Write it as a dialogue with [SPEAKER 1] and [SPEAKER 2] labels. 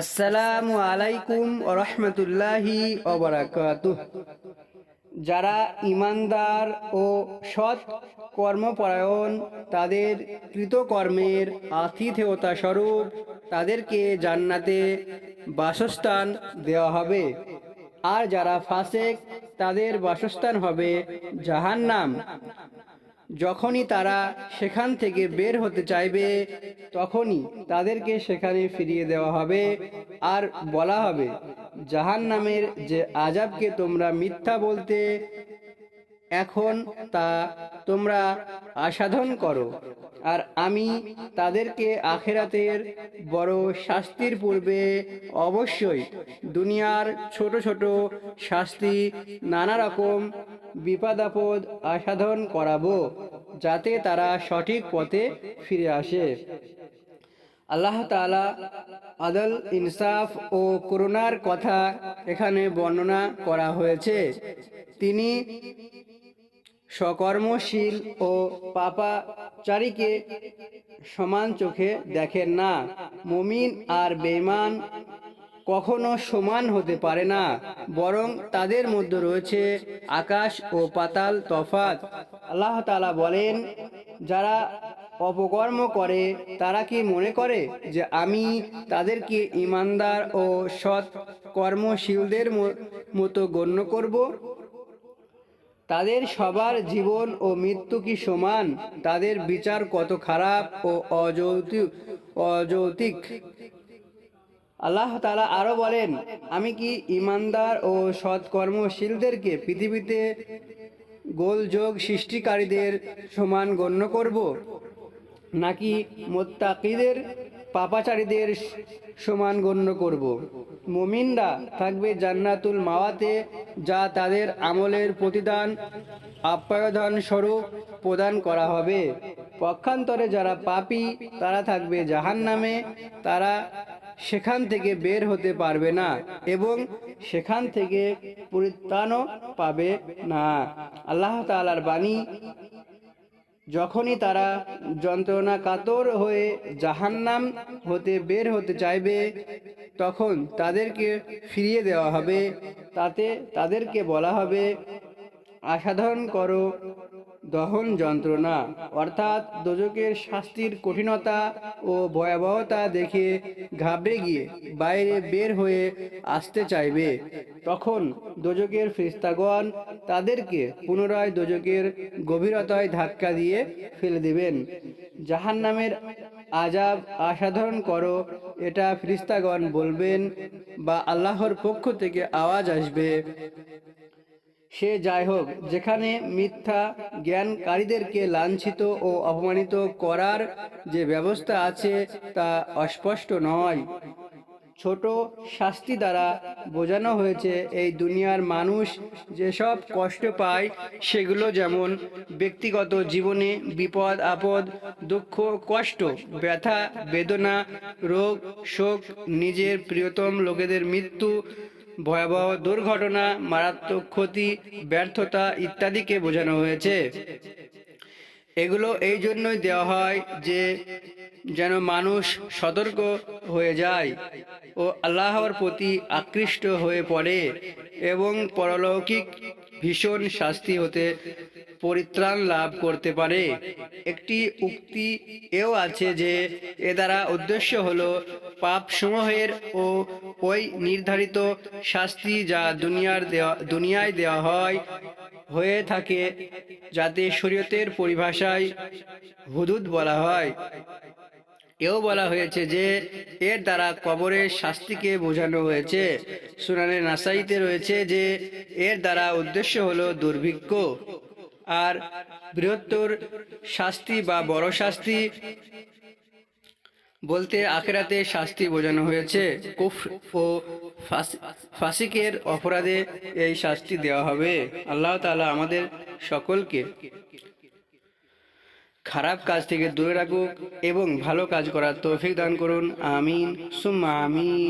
[SPEAKER 1] আসসালামু আলাইকুম রহমতুল্লাহি যারা ইমানদার ও সৎ কর্মপরায়ণ, তাদের কৃতকর্মের আতিথেয়তা স্বরূপ তাদেরকে জান্নাতে বাসস্থান দেওয়া হবে। আর যারা ফাসেক, তাদের বাসস্থান হবে জাহান্নাম। যখনই তারা সেখান থেকে বের হতে চাইবে, তখনই তাদেরকে সেখানে ফিরিয়ে দেওয়া হবে আর বলা হবে জাহান নামের যে আজাবকে তোমরা মিথ্যা বলতে এখন তা তোমরা আসাধন করো। আর আমি তাদেরকে আখেরাতের বড় শাস্তির পূর্বে অবশ্যই দুনিয়ার ছোট ছোট শাস্তি নানা রকম বিপদ আপদ আসাধন করাবো, যাতে তারা সঠিক পথে ফিরে আসে। আল্লাহ তালা আদল, ইনসাফ ও করুণার কথা এখানে বর্ণনা করা হয়েছে। তিনি সকর্মশীল ও পাপাচারীকে সমান চোখে দেখেন না। মমিন আর বেমান কখনো সমান হতে পারে না, বরং তাদের মধ্যে রয়েছে আকাশ ও পাতাল তফাত আল্লাহ তাআলা বলেন, যারা অপকর্ম করে, তারা কি মনে করে যে আমি তাদেরকে ইমানদার ও সৎ কর্মশীলদের মতো গণ্য করব? তাদের সবার জীবন ও মৃত্যু কি সমান? তাদের বিচার কত খারাপ ও অযৌতিক অযৌতিক? আল্লাহ তালা আরও বলেন, আমি কি ইমানদার ও সৎকর্মশীলদেরকে পৃথিবীতে গোলযোগ সৃষ্টিকারীদের সমান গণ্য করব? নাকি মোত্তাকিদের, পাপাচারীদের সমান গণ্য করব? মুমিনরা থাকবে জান্নাতুল মাওয়াতে, যা তাদের আমলের প্রতিদান আপ্যায়ধন স্বরূপ প্রদান করা হবে। পক্ষান্তরে যারা পাপি, তারা থাকবে জাহান্নামে, তারা সেখান থেকে বের হতে পারবে না এবং সেখান থেকে পরিত্রাণও পাবে না। আল্লাহ তাআলার বাণী যখনই তারা যন্ত্রণা কাতর হয়ে জাহান্নাম হতে বের হতে চাইবে, তখন তাদেরকে ফিরিয়ে দেওয়া হবে। তাতে তাদেরকে বলা হবে আসাধারণ করো দহন যন্ত্রণা, অর্থাৎ দোজকের শাস্তির কঠিনতা ও ভয়াবহতা দেখে ঘাবড়ে গিয়ে বাইরে বের হয়ে আসতে চাইবে। তখন দোজকের ফেরিস্তাগণ তাদেরকে পুনরায় দোজকের গভীরতায় ধাক্কা দিয়ে ফেলে দেবেন। জাহান নামের আজাব আসাধারণ করো, এটা ফিরিস্তাগণ বলবেন বা আল্লাহর পক্ষ থেকে আওয়াজ আসবে। সে যাই হোক যেখানে মিথ্যা জ্ঞানকারীদেরকে লাঞ্ছিত ও অপমানিত করার যে ব্যবস্থা আছে তা অস্পষ্ট নয়। ছোট শাস্তি দ্বারা বোঝানো হয়েছে এই দুনিয়ার মানুষ যেসব কষ্ট পায়, সেগুলো যেমন ব্যক্তিগত জীবনে বিপদ, আপদ, দুঃখ, কষ্ট, ব্যথা, বেদনা, রোগ, শোক, নিজের প্রিয়তম লোকেদের মৃত্যু ভয়াবহ দুর্ঘটনা, মারাত্মক ক্ষতি, ব্যর্থতা ইত্যাদিকে বোঝানো হয়েছে। এগুলো এই জন্যই দেওয়া হয় যে যেন মানুষ সতর্ক হয়ে যায় ও আল্লাহর প্রতি আকৃষ্ট হয়ে পড়ে এবং পরলৌকিক ভীষণ শাস্তি হতে পরিত্রাণ লাভ করতে পারে। একটি উক্তি এও আছে যে, এ দ্বারা উদ্দেশ্য হলো পাপ সমূহের ও ওই নির্ধারিত শাস্তি যা দুনিয়ার দেওয়া, দুনিয়ায় দেওয়া হয়, হয়ে থাকে যাতে শরীয়তের পরিভাষায় হুদুদ বলা হয়। এও বলা হয়েছে যে, এর দ্বারা কবরের শাস্তিকে বোঝানো হয়েছে। সুনানে নাসাইতে রয়েছে যে, এর দ্বারা উদ্দেশ্য হলো দুর্ভিক্ষ। আর বৃহত্তর শাস্তি বা বড় শাস্তি বলতে আখেরাতে শাস্তি বোঝানো হয়েছে। কুফ ও ফাস- ফাসিকের অপরাধে এই শাস্তি দেওয়া হবে। আল্লাহ তালা আমাদের সকলকে খারাপ কাজ থেকে দূরে রাখুক এবং ভালো কাজ করার তৌফিক দান করুন। আমিন। সুম্মা আমিন।